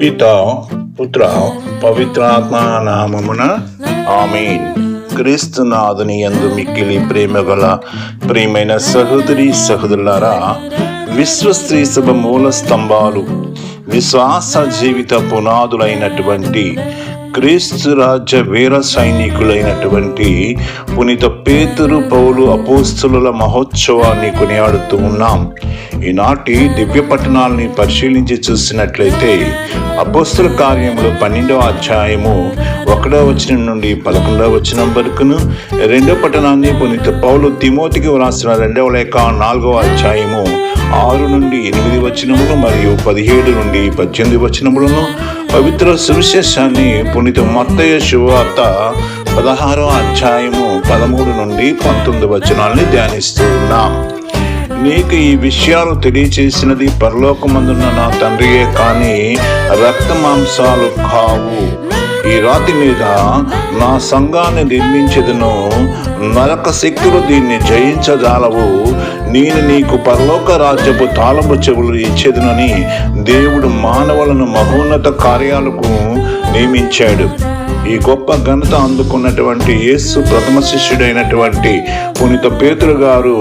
పిత పుత్ర పవిత్రాత్మ నామమున ఆమేన్. క్రీస్తునాథుని యందు మిక్కిలి ప్రేమ గల ప్రియమైన సహోదరి సహోదరులారా విశ్వ స్త్రీ సభ మూల స్తంభాలు విశ్వాస జీవిత పునాదులైనటువంటి క్రీస్తు రాజ్య వీర సైనికులైనటువంటి పునీత పేతురు పౌలు అపోస్తుల మహోత్సవాన్ని కొనియాడుతూ ఉన్నాం. ఈనాటి దివ్య పట్టణాలని పరిశీలించి చూసినట్లయితే అపోస్తుల కార్యములు పన్నెండవ అధ్యాయము ఒకటో వచనం నుండి పదకొండవ వచనం వరకును రెండో పట్టణాన్ని పునీత పౌలు తిమోతికి వ్రాసిన రెండవ లేఖ నాలుగవ అధ్యాయము ఆరు నుండి ఎనిమిది వచనములు మరియు పదిహేడు నుండి పద్దెనిమిది వచనములను పవిత్ర సువిశేషాన్ని పునీత మత్తయ్య శువార్త పదహారో అధ్యాయము పదమూడు నుండి పంతొమ్మిది వచనాల్ని ధ్యానిస్తూ ఉన్నాం. నీకు ఈ విషయాలు తెలియచేసినది పరలోకమందున్న నా తండ్రియే కానీ రక్త మాంసాలు కావు. ఈ రాతి మీద నా సంఘాన్ని నిర్మించదును. నరక శక్తులు దీన్ని జయించజాలవు నేను నీకు పరలోక రాజ్యపు తాళము చెవులు ఇచ్చేదనని దేవుడు మానవులను మహోన్నత కార్యాలకు నియమించాడు. ఈ గొప్ప ఘనత అందుకున్నటువంటి యేసు ప్రథమ శిష్యుడైనటువంటి పునీత పేతురు గారు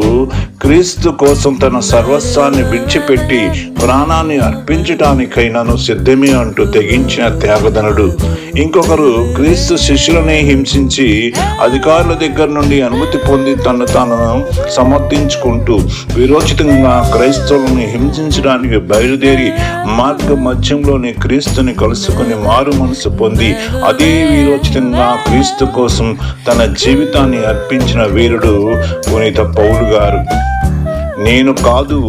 క్రీస్తు కోసం తన సర్వస్వాన్ని విడిచిపెట్టి ప్రాణాన్ని అర్పించటానికైనాను సిద్ధమే అంటూ తెగించిన త్యాగధనుడు. ఇంకొకరు క్రీస్తు శిష్యులనే హింసించి అధికారుల దగ్గర నుండి అనుమతి పొంది తను తాను సమర్థించుకుంటూ విరోచితంగా క్రైస్తవులను హింసించడానికి బయలుదేరి మార్గ మధ్యంలోని క్రీస్తుని కలుసుకుని మారు మనసు పొంది అదే వీరోచితంగా క్రీస్తు కోసం తన జీవితాన్ని అర్పించిన వీరుడు పునీత పౌలు గారు. నేను కాదు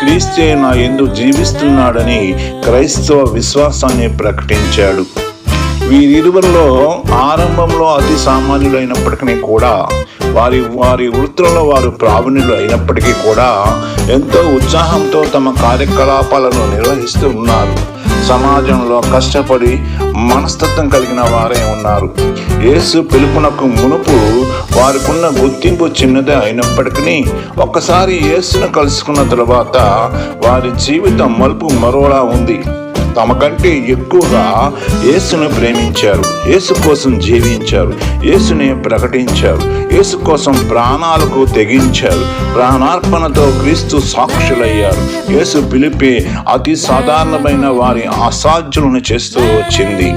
క్రీస్తే నా ఎందు జీవిస్తున్నాడని క్రైస్తవ విశ్వాసాన్ని ప్రకటించాడు. వీరిరువురిలో ఆరంభంలో అతి సామాన్యులు అయినప్పటికీ కూడా వారి వారి వృత్తులలో వారు ప్రావీణ్యులు అయినప్పటికీ కూడా ఎంతో ఉత్సాహంతో తమ కార్యకలాపాలను నిర్వహిస్తూ ఉన్నారు. సమాజంలో కష్టపడి మనస్తత్వం కలిగిన వారే ఉన్నారు. యేసు పిలుపునకు మునుపు వారికున్న గుర్తింపు చిన్నదే అయినప్పటికీ ఒక్కసారి యేసును కలుసుకున్న తర్వాత వారి జీవితం మలుపు మరోలా ఉంది. తమ కంటే ఎక్కువగా యేసును ప్రేమించారు. యేసు కోసం జీవించారు. యేసుని ప్రకటించారు. యేసు కోసం ప్రాణాలకు తెగించారు. ప్రాణార్పణతో క్రీస్తు సాక్షులయ్యారు. యేసు పిలిపి అతి సాధారణమైన వారి అసాధ్యులను చేస్తూ వచ్చింది.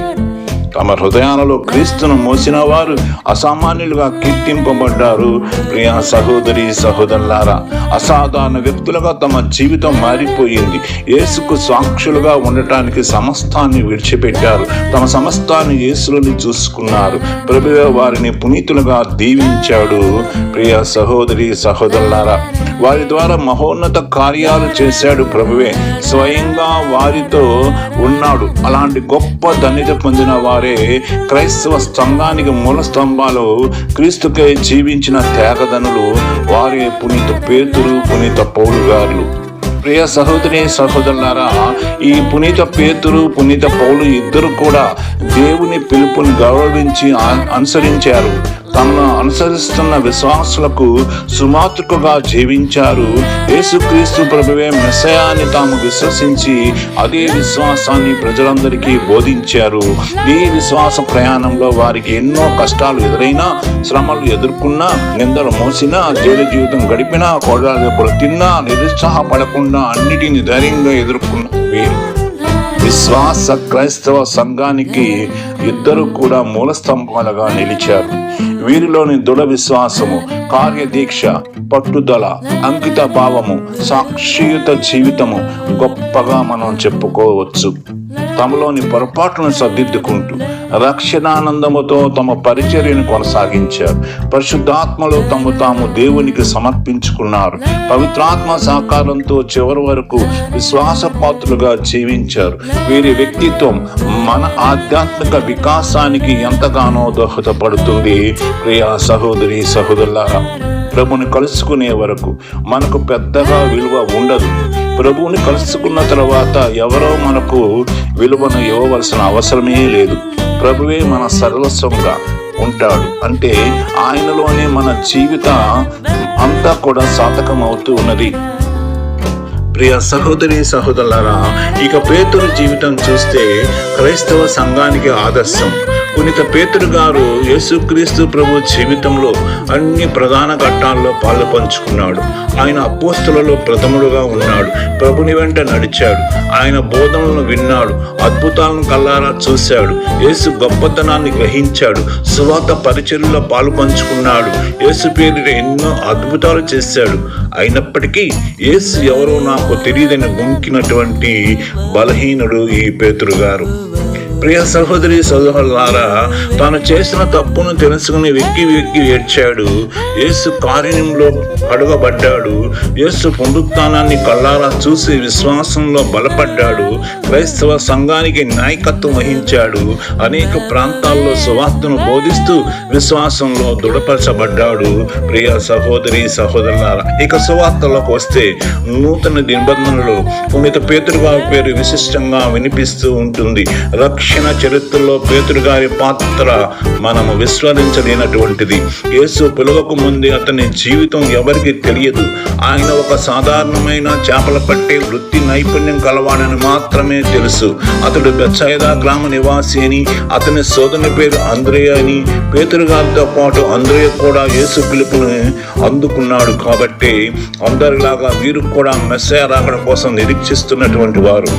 తమ హృదయాలలో క్రీస్తును మోసిన వారు అసామాన్యులుగా కీర్తింపబడ్డారు. ప్రియ సహోదరి సహోదరులారా అసాధారణ వ్యక్తులుగా తమ జీవితం మారిపోయింది. యేసుకు సాక్షులుగా ఉండటానికి సమస్తాన్ని విడిచిపెట్టారు. తమ సమస్తాన్ని యేసులను చూసుకున్నారు. ప్రభువే వారిని పునీతులుగా దీవించాడు. ప్రియ సహోదరి సహోదరులారా వారి ద్వారా మహోన్నత కార్యాలు చేశాడు ప్రభువే. స్వయంగా వారితో ఉన్నాడు. అలాంటి గొప్ప ధన్యత పొందిన వారే క్రైస్తవ స్తంభానికి మూల స్తంభాలు క్రీస్తుకై జీవించిన త్యాగదనులు వారే పునీత పేతురు పునీత పౌలు గారులు. ప్రియ సహోదరి సహోదరులారా ఈ పునీత పేతురు పునీత పౌలు ఇద్దరు కూడా దేవుని పిలుపుని గౌరవించి అనుసరించారు. తమను అనుసరిస్తున్న విశ్వాసులకు సుమాతృకగా జీవించారు. యేసుక్రీస్తు ప్రభువే మెసయాన్ని తాము విశ్వసించి అదే విశ్వాసాన్ని ప్రజలందరికీ బోధించారు. ఈ విశ్వాస ప్రయాణంలో వారికి ఎన్నో కష్టాలు ఎదురైనా శ్రమలు ఎదుర్కొన్నా నిందలు మోసినా జైలు జీవితం గడిపినా కొడల తిన్నా నిరుత్సాహపడకుండా అన్నిటిని ధైర్యంగా ఎదుర్కొన్న వీరు. విశ్వాస క్రైస్తవ సంఘానికి ఇద్దరు కూడా మూల స్తంభాలుగా నిలిచారు. వీరిలోని దృఢ విశ్వాసము కార్యదీక్ష పట్టుదల అంకిత భావము సాక్షియుత జీవితము గొప్పగా మనం చెప్పుకోవచ్చు. తమలోని పొరపాట్లను సర్దిద్దుకుంటూ రక్షణానందముతో తమ పరిచర్యను కొనసాగించారు. పరిశుద్ధాత్మలో తమ తాము దేవునికి సమర్పించుకున్నారు. పవిత్రాత్మ సహకారంతో చివరి వరకు విశ్వాసపాత్రులుగా జీవించారు. వీరి వ్యక్తిత్వం మన ఆధ్యాత్మిక వికాసానికి ఎంతగానో దోహదపడుతుంది. ప్రియా సహోదరి సహోదరులారా ప్రభుని కలుసుకునే వరకు మనకు పెద్దగా విలువ ఉండదు. ప్రభువుని కలుసుకున్న తర్వాత ఎవరో మనకు విలువను ఇవ్వవలసిన అవసరమే లేదు. ప్రభువే మన సర్వస్వంగా ఉంటాడు. అంటే ఆయనలోనే మన జీవిత అంతా కూడా సాధకం అవుతూ ఉన్నది. ప్రియ సహోదరి సహోదరులారా ఇక పేతురు జీవితం చూస్తే క్రైస్తవ సంఘానికి ఆదర్శం. పునిత పేతురు గారు యేసుక్రీస్తు ప్రభు జీవితంలో అన్ని ప్రధాన ఘట్టాల్లో పాలు పంచుకున్నాడు. ఆయన అపోస్తులలో ప్రథముడుగా ఉన్నాడు. ప్రభుని వెంట నడిచాడు. ఆయన బోధనలను విన్నాడు. అద్భుతాలను కల్లారా చూశాడు. యేసు గొప్పతనాన్ని గ్రహించాడు. సువాత పరిచర్లో పాలు పంచుకున్నాడు. యేసు పేరిట ఎన్నో అద్భుతాలు చేశాడు. అయినప్పటికీ యేసు ఎవరో నాకు తెలియదని గుంకినటువంటి బలహీనుడు ఈ పేతురు గారు. ప్రియ సహోదరి సహోదరులారా తాను చేసిన తప్పును తెలుసుకుని వెక్కి వెక్కి ఏడ్చాడు. యేసు కార్యంలో అడుగబడ్డాడు. యేసు పునరుత్నాన్ని కళ్ళారా చూసి విశ్వాసంలో బలపడ్డాడు. క్రైస్తవ సంఘానికి నాయకత్వం వహించాడు. అనేక ప్రాంతాల్లో సువార్తను బోధిస్తూ విశ్వాసంలో దృఢపరచబడ్డాడు. ప్రియ సహోదరి సహోదరులారా ఇక సువార్తలోకి వస్తే నూతన నిబంధనలు పునీత పేతుడు గారి పేరు విశిష్టంగా వినిపిస్తూ ఉంటుంది. రక్ష రక్షణ చరిత్రలో పేతురు గారి పాత్ర మనము విస్మరించలేనటువంటిది యేసు పిలువకు ముందే అతని జీవితం ఎవరికి తెలియదు. ఆయన ఒక సాధారణమైన చేపల పట్టే వృత్తి నైపుణ్యం కలవాడని మాత్రమే తెలుసు. అతడు బెచ్చాయిదా గ్రామ నివాసి అని అతని సోదరుని పేరు అంద్రేయ అని పేతురు గారితో పాటు అంద్రేయ కూడా యేసు పిలుపుని అందుకున్నాడు కాబట్టి అందరిలాగా వీరు కూడా మెస్సయ రాకడం కోసం నిరీక్షిస్తున్నటువంటి వారు.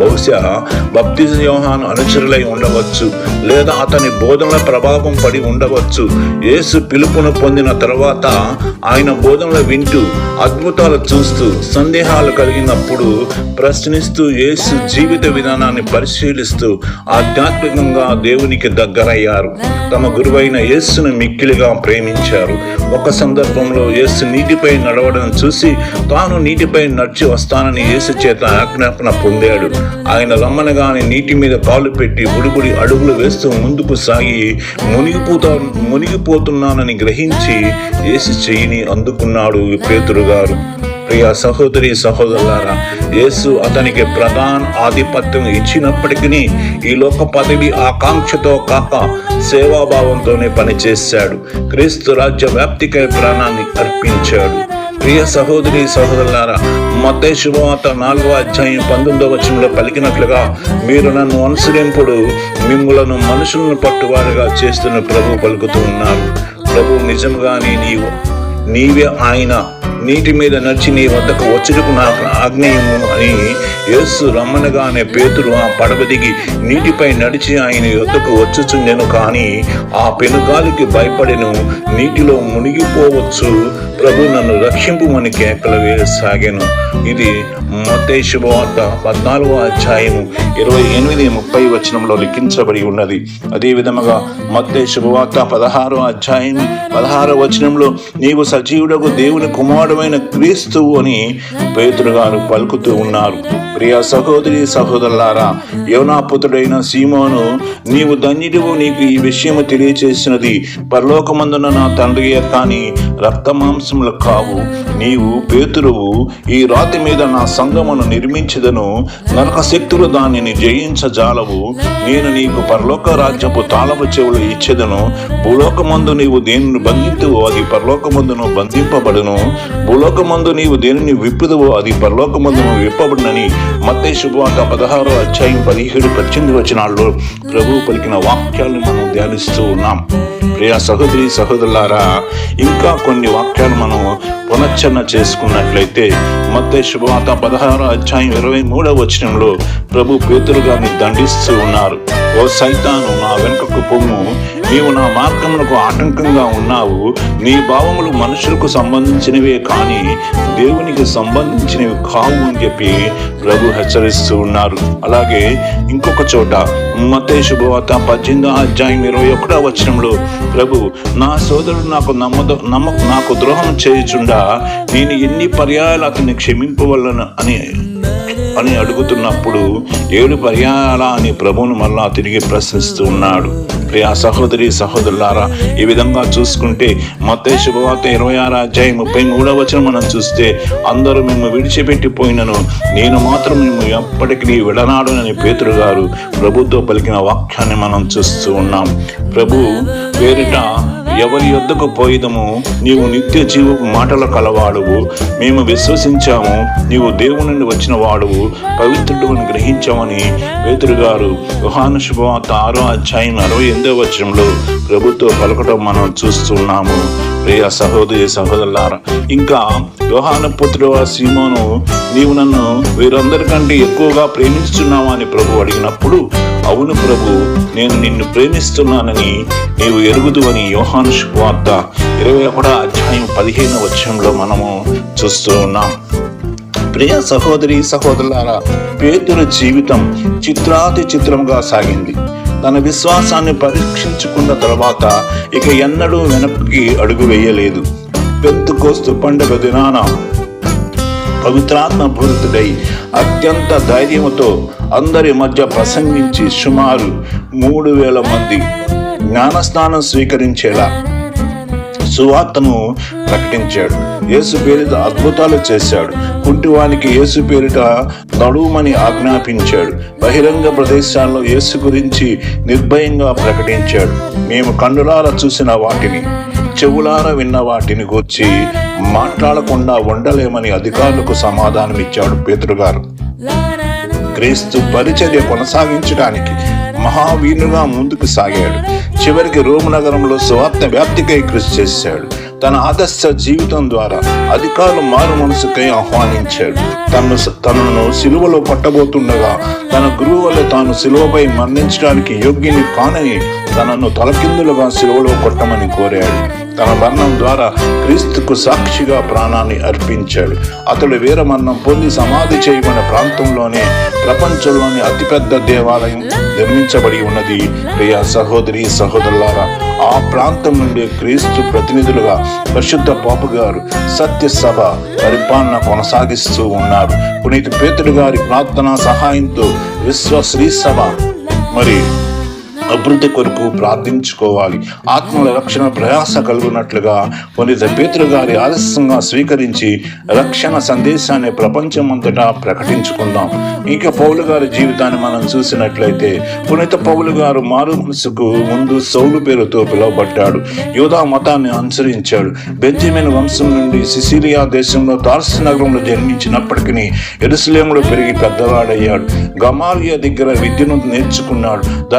బహుశా బప్తిజ యోహాను అనుచరులై ఉండవచ్చు లేదా అతని బోధనల ప్రభావం పడి ఉండవచ్చు. యేసు పిలుపును పొందిన తర్వాత ఆయన బోధనలు వింటూ అద్భుతాలు చూస్తూ సందేహాలు కలిగినప్పుడు ప్రశ్నిస్తూ యేసు జీవిత విధానాన్ని పరిశీలిస్తూ ఆధ్యాత్మికంగా దేవునికి దగ్గరయ్యారు. తమ గురువైన యేసును మిక్కిలిగా ప్రేమించారు. ఒక సందర్భంలో యేసు నీటిపై నడవడం చూసి తాను నీటిపై నడిచి వస్తానని యేసు చేత ఆజ్ఞాపన పొందాడు. ఆయన రమ్మనగానే నీటి మీద కాలు పెట్టి బుడిబుడి అడుగులు వేస్తూ ముందుకు సాగి మునిగిపోతా మునిగిపోతున్నానని గ్రహించి యేసు చెయ్యిని అందుకున్నాడు పేతురు గారు. ప్రియ సహోదరి సహోదరులారా యేసు అతనికి ప్రధాన ఆధిపత్యం ఇచ్చినప్పటికీ ఈ లోక పదవి ఆకాంక్షతో కాక సేవాభావంతోనే పనిచేశాడు. క్రీస్తు రాజ్య వ్యాప్తికై ప్రాణాన్ని అర్పించాడు. ప్రియ సహోదరి సహోదరులారా మతే శుభవార్త నాలుగవ అధ్యాయం పంతొమ్మిదవ వచనంలో పలికినట్లుగా మీరు నన్ను అనుసరింపుడు మిమ్ములను మనుషులను పట్టువారుగా చేస్తున్న ప్రభు పలుకుతూ ఉన్నారు ప్రభు నిజంగానే నీవు నీవే ఆయన నీటి మీద నడిచి నీ వద్దకు వచ్చుటకు నాకు ఆగ్నేయము అని యేసు రమ్మనగానే పేతురు ఆ పడవ దిగి నీటిపై నడిచి ఆయన యొద్దకు వచ్చుచుండెను కానీ ఆ పెనుగాలికి భయపడెను నీటిలో మునిగిపోవచ్చు ప్రభు నన్ను రక్షింపుమని కేకలు వేయసాగాను ఇది మొత్తే శుభవార్త పద్నాలుగో అధ్యాయము ఇరవై ఎనిమిది ముప్పై వచనంలో లిఖించబడి ఉన్నది. అదే విధముగా మొత్తే శుభవార్త పదహారో అధ్యాయం పదహారో వచనంలో నీవు సజీవుడకు దేవుని కుమారుడమైన క్రీస్తువు అని పేతురు గారు పలుకుతూ ఉన్నారు. ప్రియ సహోదరి సహోదరులారా యోనాపుతుడైన సీమోను నీవు ధన్యుడివు నీకు ఈ విషయము తెలియచేసినది. పరలోకమందున నా తండ్రి కానీ రక్త మాంసములు కావు. నీవు పేతురువు ఈ రాతి మీద నా సంగమును నిర్మించదను. నరక శక్తులు దానిని జయించజాలవు. నేను నీకు పరలోక రాజ్యపు తాళపు చెవులు ఇచ్చేదను. భూలోకమందు నీవు దేనిని బంధింతువో అది పరలోకమందును బంధింపబడును. భూలోకమందు నీవు దేనిని విప్పుదువో అది పరలోకమందును విప్పబడునని మత్తే శుభవార్త పదహారో అధ్యాయం పదిహేడు పద్దెనిమిది వచనాల్లో ప్రభు పలికిన వాక్యాలను మనం ధ్యానిస్తూ ఉన్నాం. ప్రియా సహోదరి సహోదరులారా ఇంకా కొన్ని వాక్యాలు మనం పునశ్చరణ చేసుకున్నట్లయితే మత్తే శుభవార్త పదహారో అధ్యాయం ఇరవై మూడవ వచనంలో ప్రభు పేతురు గారిని దండిస్తూ ఉన్నారు. ఓ సైతాను నా వెనుకకు పొమ్ము. నీవు నా మార్గమునకు ఆటంకంగా ఉన్నావు. నీ భావములు మనుషులకు సంబంధించినవే కానీ దేవునికి సంబంధించినవి కావు అని చెప్పి ప్రభు హెచ్చరిస్తూ ఉన్నారు. అలాగే ఇంకొక చోట మతే శుభవార్త పద్దెనిమిదో అధ్యాయం ఇరవై ఒకటో వచనంలో ప్రభు నా సోదరుడు నాకు నమ్మద నమ్మ నాకు ద్రోహం చేయుచుండా నేను ఎన్ని పర్యాయాలు అతన్ని క్షమింపవలను అని అని అడుగుతున్నప్పుడు ఏడు పర్యాలా అని ప్రభువును మళ్ళా తిరిగి ప్రశ్నిస్తూ ఉన్నాడు. ప్రియా సహోదరి సహోదరులారా ఈ విధంగా చూసుకుంటే మత్తే శుభవార్త ఇరవై ఆరు అధ్యాయం ముప్పై మూడవ వచనం మనం చూస్తే అందరూ మేము విడిచిపెట్టిపోయినను నేను మాత్రం మేము ఎప్పటికీ విడనాడునని పేతురు గారు ప్రభుతో పలికిన వాక్యాన్ని మనం చూస్తూ ఉన్నాం. ప్రభు పేరిట ఎవరి యొద్దకు పోయిదము? నీవు నిత్య జీవపు మాటల కలవాడువు. మేము విశ్వసించాము. నీవు దేవుని నుండి వచ్చిన వాడువు పవిత్రుడు అని గ్రహించామని పేతురు గారు యుహాను శుభవార్త ఆరో అధ్యాయం అరవై ఎనిమిదో వచనంలో ప్రభుత్వ పలకటం మనం చూస్తున్నాము. ప్రియ సహోదరి సహోదరులారా ఇంకా యోహాను పుత్రుడు సీమోను నీవు నన్ను వీరందరికంటే ఎక్కువగా ప్రేమించున్నావా అని ప్రభు అడిగినప్పుడు అవును ప్రభు నేను నిన్ను ప్రేమిస్తున్నానని నీవు ఎరుగుదు అని యోహాను శుభవార్త ఇరవై ఒకటో అధ్యాయం పదిహేను వచ్చంలో మనము చూస్తూ ఉన్నాం. ప్రియ సహోదరి సహోదరులారా పేతుల జీవితం చిత్రాతి చిత్రంగా సాగింది. తన విశ్వాసాన్ని పరీక్షించుకున్న తర్వాత ఇక ఎన్నడూ వెనక్కి అడుగు వేయలేదు. పెద్ద కోస్తు పండుగ దినాన పవిత్రాత్మ పూరితుడై అత్యంత ధైర్యముతో అందరి మధ్య ప్రసంగించి సుమారు మూడు వేల మంది జ్ఞానస్నానం స్వీకరించేలా సువార్తను ప్రకటించాడు. యేసు పేరిట అద్భుతాలు చేశాడు. కుంటివానికి యేసు పేరిట నడుమని ఆజ్ఞాపించాడు. బహిరంగ ప్రదేశాల్లో యేసు గురించి నిర్భయంగా ప్రకటించాడు. మేము కన్నులార చూసిన వాటిని చెవులారా విన్న వాటిని గూర్చి మాట్లాడకుండా ఉండలేమని అధికారులకు సమాధానం ఇచ్చాడు పేతురు గారు. క్రీస్తు పరిచర్య కొనసాగించడానికి మహావీరుగా ముందుకు సాగాడు. చివరికి రోమ్ నగరంలో స్వార్థ వ్యాప్తికై కృషి చేశాడు. తన ఆదర్శ జీవితం ద్వారా అధికారులు మారు మనసుకై ఆహ్వానించాడు. తను తనను సిలువలో పట్టబోతుండగా తన గురువు వల్ల తాను సిలువపై మరణించడానికి యోగ్యుని కానని తనను తలకిందులుగా సిలువలో కొట్టమని కోరాడు. తన మరణం ద్వారా క్రీస్తుకు సాక్షిగా ప్రాణాన్ని అర్పించాడు. అతడు వీరమరణం పొంది సమాధి చేయబడిన ప్రాంతంలోనే ప్రపంచంలోని అతిపెద్ద దేవాలయం నిర్మించబడి ఉన్నది. ప్రియ సహోదరి సహోదరులారా ఆ ప్రాంతం నుండి క్రీస్తు ప్రతినిధులుగా పరిశుద్ధ పాపు గారు సత్య సభ పరిపాలన కొనసాగిస్తూ ఉన్నారు. పునీత పేతుడు గారి ప్రార్థనా సహాయంతో విశ్వ శ్రీ సభ మరి అభివృద్ధి కొరకు ప్రార్థించుకోవాలి. ఆత్మల రక్షణ ప్రయాస కలుగునట్లుగా పండిత పేతురు గారి ఆలస్యంగా స్వీకరించి రక్షణ సందేశాన్ని ప్రపంచమంతటా ప్రకటించుకుందాం. ఇంకా పౌలు గారి జీవితాన్ని మనం చూసినట్లయితే పునీత పౌలు గారు మారు మనసుకు ముందు సౌలు పేరుతో పిలువబడ్డాడు. యోధా మతాన్ని అనుసరించాడు. బెంజమిన్ వంశం నుండి సిసిలియా దేశంలో తార్స్ నగరంలో జన్మించినప్పటికీ ఎరుసలేములో పెరిగి పెద్దవాడయ్యాడు. గమాలియా దగ్గర విద్యను నేర్చుకున్నాడు.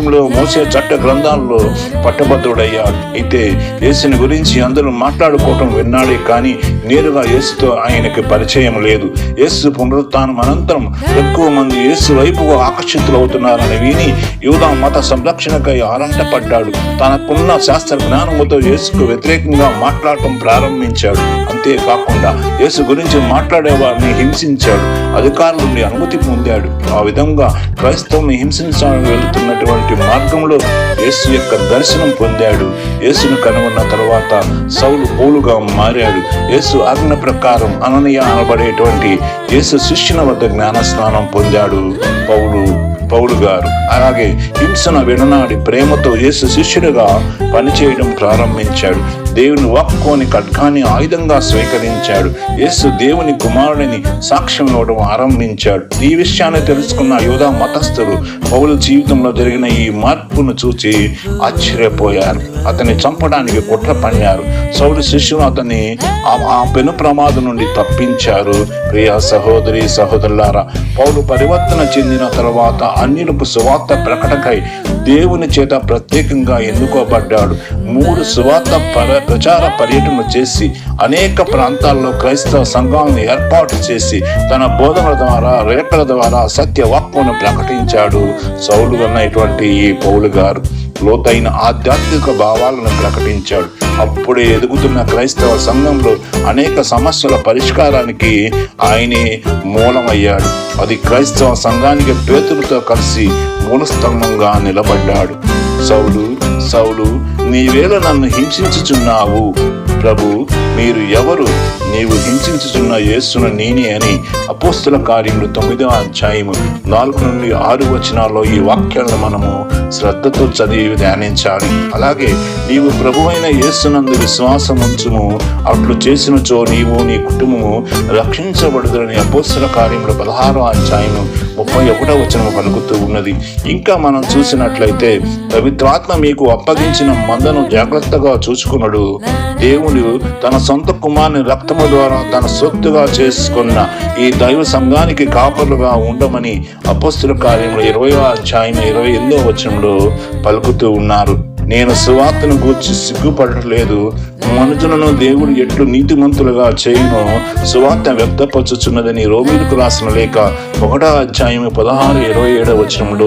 శాస్త్రంలో మోసే చట్ట గ్రంథాల్లో పట్టభద్రుడయ్యాడు. అయితే యేసుని గురించి అందరూ మాట్లాడుకోవటం విన్నాడే కానీ నేరుగా యేసుతో ఆయనకి పరిచయం లేదు. యేసు పునరుత్నం అనంతరం ఎక్కువ మంది యేసు వైపుకు ఆకర్షితులవుతున్నారని విని యూదా మత సంరక్షణకై ఆరంటపడ్డాడు. తనకున్న శాస్త్ర జ్ఞానముతో యేసుకు వ్యతిరేకంగా మాట్లాడటం ప్రారంభించాడు. అంతేకాకుండా యేసు గురించి మాట్లాడేవారిని హింసించాడు. అధికారుల నుండి అనుమతి పొందాడు. ఆ విధంగా క్రైస్తవుని హింసించడానికి వెళుతున్నటువంటి మార్గంలో యేసు యొక్క దర్శనం పొందాడు. యేసును కనుగొన్న తర్వాత సౌలు పౌలుగా మారాడు. యేసు ఆజ్ఞ ప్రకారం అననీయ అనబడేటువంటి యేసు శిష్యుల వద్ద జ్ఞానస్నానం పొందాడు పౌలు పౌలు గారు. అలాగే హింసన విడనాడి ప్రేమతో యేసు శిష్యుడిగా పనిచేయడం ప్రారంభించాడు. దేవుని వాక్కుని ఖడ్గాన్ని ఆయుధంగా స్వీకరించాడు. యేసు దేవుని కుమారుడిని సాక్ష్యం ఇవ్వడం ఆరంభించాడు. ఈ విషయాన్ని తెలుసుకున్న యోధా మతస్థులు పౌలు జీవితంలో జరిగిన ఈ మార్పును చూచి ఆశ్చర్యపోయారు. అతన్ని చంపడానికి కుట్ర పన్నారు. సౌరు శిష్యులు అతన్ని ఆ- ఆ పెను ప్రమాదం నుండి తప్పించారు. ప్రియ సహోదరి సహోదరులారా పౌలు పరివర్తన చెందిన తర్వాత అన్యులకు సువార్త ప్రకటకై దేవుని చేత ప్రత్యేకంగా ఎన్నుకోబడ్డాడు. మూడు సువార్త పర ప్రచార పర్యటన చేసి అనేక ప్రాంతాల్లో క్రైస్తవ సంఘాలను ఏర్పాటు చేసి తన బోధనల ద్వారా రేఖల ద్వారా సత్య వాక్కును ప్రకటించాడు. సౌలు అన్నటువంటి ఈ పౌలు గారు లోతైన ఆధ్యాత్మిక భావాలను ప్రకటించాడు. అప్పుడే ఎదుగుతున్న క్రైస్తవ సంఘంలో అనేక సమస్యల పరిష్కారానికి ఆయనే మూలమయ్యాడు. అది క్రైస్తవ సంఘానికి పేతులతో కలిసి మూలస్తంభంగా నిలబడ్డాడు. సౌలు సౌలు నీవేళ నన్ను హింసించుచున్నావు. ప్రభు మీరు ఎవరు? నీవు హింసించుచున్న యేసును నేనే అని అపోస్తుల కార్యములు తొమ్మిదవ అధ్యాయము నాలుగు నుండి ఆరు వచనాల్లో ఈ వాక్యాలను మనము శ్రద్ధతో చదివి ధ్యానించాలి. అలాగే నీవు ప్రభువైన యేసునందు విశ్వాసం ఉంచుము అట్లు చేసినచో నీవు నీ కుటుంబము రక్షించబడుదని అపోస్తుల కార్యములు పదహారో అధ్యాయము ముప్పై ఒకటో వచనము పలుకుతూ ఉన్నది. ఇంకా మనం చూసినట్లయితే పవిత్రాత్మ మీకు అప్పగించిన మందను జాగ్రత్తగా చూసుకున్నాడు. దేవుడు తన సొంత కుమారుని రక్తము ద్వారా తన సొత్తుగా చేసుకున్న ఈ దైవ సంఘానికి కాపరులుగా ఉండమని అపస్తుల కార్యంలో ఇరవై అధ్యాయం ఇరవై ఎనిమిదో వచనంలో పలుకుతూ ఉన్నారు. నేను సువార్తను గూర్చి సిగ్గుపడలేదు మనుషులను దేవుడు ఎట్లు నీతిమంతులుగా చేయను సువార్త వ్యక్తపరచుచున్నదని రోమిలకు రాసిన లేక ఒకటో అధ్యాయం పదహారు ఇరవై ఏడవ వచనంలో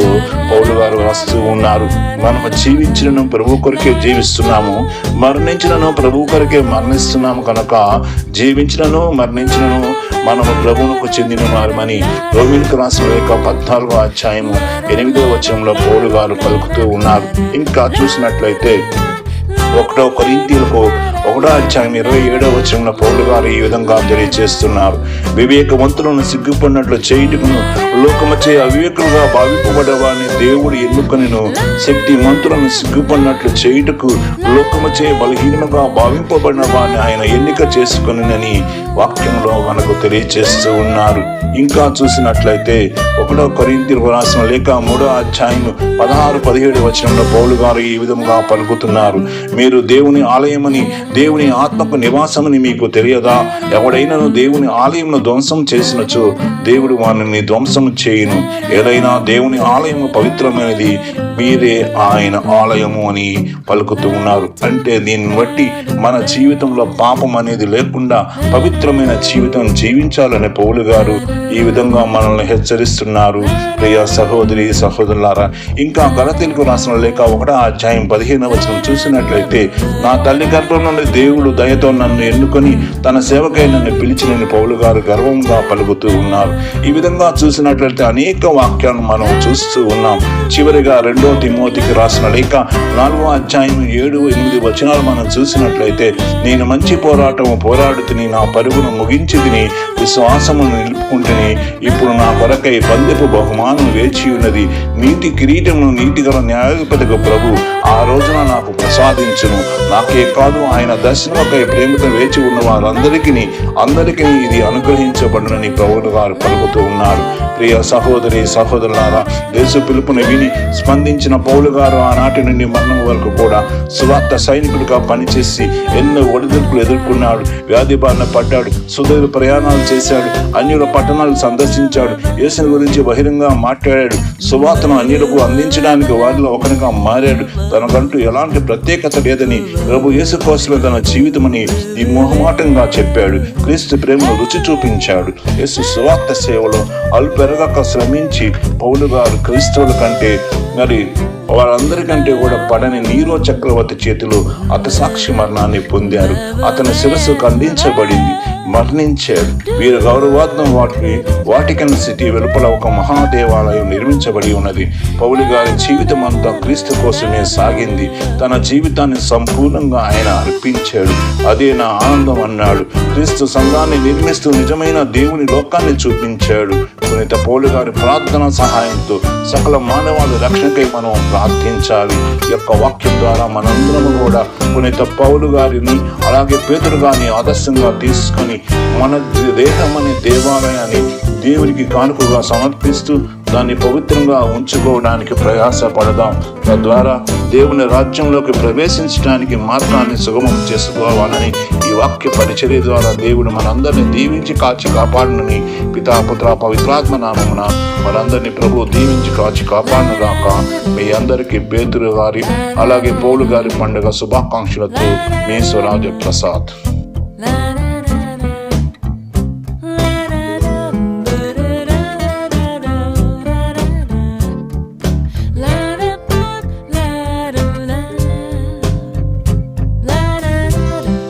పౌలు గారు రాస్తూ ఉన్నారు. మనము జీవించినను ప్రభు కొరకే జీవిస్తున్నాము. మరణించినను ప్రభు కొరకే మరణిస్తున్నాము కనుక జీవించినను మరణించినను మనము ప్రభువునకు చెందిన వారమని రోమిలకు రాసిన యొక్క పద్నాలుగో అధ్యాయము ఎనిమిదో వచనంలో పౌలు గారు పలుకుతూ ఉన్నారు. ఇంకా చూసినట్లయితే ఒకటో కొరింతీలకు ఒకటో అధ్యాయం ఇరవై ఏడవ వచనంలో పౌలు గారు ఈ విధంగా తెలియజేస్తున్నారు. వివేకవంతులను సిగ్గుపడినట్లు చేయుటకును లోకమచే అవివేకులుగా భావింపబడవాని దేవుడు ఎన్నుకొనిను. శక్తి మంతులను సిగ్గుపడినట్లు చేయుటకు లోకమచే బలహీనముగా భావింపబడిన వారిని ఆయన ఎన్నిక చేసుకొనినని వాక్యంలో మనకు తెలియజేస్తూ ఉన్నారు. ఇంకా చూసినట్లయితే ఒకటో కొరింతి రాసిన లేక మూడో అధ్యాయం పదహారు పదిహేడు వచనంలో పౌలు గారు ఈ విధంగా పలుకుతున్నారు. మీరు దేవుని ఆలయమని దేవుని ఆత్మకు నివాసమని మీకు తెలియదా? ఎవడైనా దేవుని ఆలయమును ధ్వంసం చేసినచో దేవుడు వారిని ధ్వంసం చేయును. ఏదైనా దేవుని ఆలయము పవిత్రమైనది మీరే ఆయన ఆలయము అని పలుకుతూ ఉన్నారు. అంటే దీన్ని బట్టి మన జీవితంలో పాపం అనేది లేకుండా పవిత్రమైన జీవితం జీవించాలని పౌలు గారు ఈ విధంగా మనల్ని హెచ్చరిస్తున్నారు. ప్రియ సహోదరి సహోదరులారా ఇంకా గలతీలకు రాసిన లేక ఒకటో అధ్యాయం పదిహేను వచనం చూసినట్లయితే నా తల్లి గర్భం నుండి దేవుడు దయతో నన్ను ఎన్నుకొని తన సేవకై నన్ను పిలిచినని పౌలు గారు గర్వంగా పలుకుతూ ఉన్నారు. ఈ విధంగా చూసినట్లయితే అనేక వాక్యాలను మనం చూస్తూ ఉన్నాం. చివరిగా రెండు తిమోతికి రాసిన లేక నాలుగో అధ్యాయం ఏడు ఎనిమిది వచనాలు మనం చూసినట్లయితే నేను మంచి పోరాటము పోరాడుతుని నా పరుగును ముగించి తిని విశ్వాసమును నిలుపుకుంటేనే ఇప్పుడు నా కొరకై పందెపు బహుమానం వేచి ఉన్నది. నీటి కిరీటమును నీటిగల న్యాయాధిపతిగా ప్రభు ఆ రోజున నాకు ప్రసాదించును. నాకే కాదు ఆయన దర్శనమకై ప్రేమతో వేచి ఉన్న వారందరికీ అందరికీ ఇది అనుగ్రహించబడునని ప్రభువులు గారు పలుకుతూ ఉన్నారు. ప్రియ సహోదరి సహోదరులారా దేశ పిలుపుని విని స్పందించిన పౌలు గారు ఆనాటి నుండి మరణం వరకు కూడా సువార్త సైనికుడిగా పనిచేసి ఎన్నో ఒడిదుడుకులు ఎదుర్కొన్నాడు. వ్యాధి బారిన పడ్డాడు. సుదీర్ఘ ప్రయాణాలు చేశాడు. అన్యుల పట్టణాలు సందర్శించాడు. యేసుని గురించి బహిరంగ మాట్లాడాడు. సువార్తను అన్యులకు అందించడానికి వారిలో ఒకరిగా మారాడు. తనకంటూ ఎలాంటి ప్రత్యేకత లేదని ప్రభు యేసు కోసమే తన జీవితమని ఈ మొహమాటంగా చెప్పాడు. క్రీస్తు ప్రేమను రుచి చూపించాడు. యేసు సువార్త సేవలో అల్పెరగక శ్రమించి పౌలు గారు క్రీస్తువుల కంటే మరి వారందరికంటే కూడా పడని నీరో చక్రవర్తి చేతిలో అత సాక్షి మరణాన్ని పొందారు. అతని శిరస్సు ఖండించబడింది. మరణించాడు. వీరి గౌరవార్థం వాటికి వాటికన్ సిటీ వెలుపల ఒక మహాదేవాలయం నిర్మించబడి ఉన్నది. పౌలి గారి జీవితం అంతా క్రీస్తు కోసమే సాగింది. తన జీవితాన్ని సంపూర్ణంగా ఆయన అర్పించాడు. అదే నా ఆనందం అన్నాడు. క్రీస్తు సంఘాన్ని నిర్మిస్తూ నిజమైన దేవుని లోకాన్ని చూపించాడు. పునీత పౌలు గారి ప్రార్థన సహాయంతో సకల మానవాళి రక్షణకై మనం ప్రార్థించాలి. ఈ యొక్క వాక్యం ద్వారా మనందరము కూడా పునీత పౌలు గారిని అలాగే పేతురు గారిని ఆదర్శంగా తీసుకొని మన దేహం అనే దేవాలయాన్ని దేవునికి కానుకగా సమర్పిస్తూ దాన్ని పవిత్రంగా ఉంచుకోవడానికి ప్రయాసపడదాం. తద్వారా దేవుని రాజ్యంలోకి ప్రవేశించడానికి మార్గాన్ని సుగమం చేసుకోవాలని ఈ వాక్య పరిచర్య ద్వారా దేవుడు మనందరినీ దీవించి కాచి కాపాడనని పితాపుత్ర పవిత్రాత్మ నామమున మనందరినీ ప్రభు దీవించి కాచి కాపాడనుగాక. మీ అందరికీ పేతురు గారి అలాగే పౌలు గారి పండుగ శుభాకాంక్షలతో మీ స్వరాజ ప్రసాద్.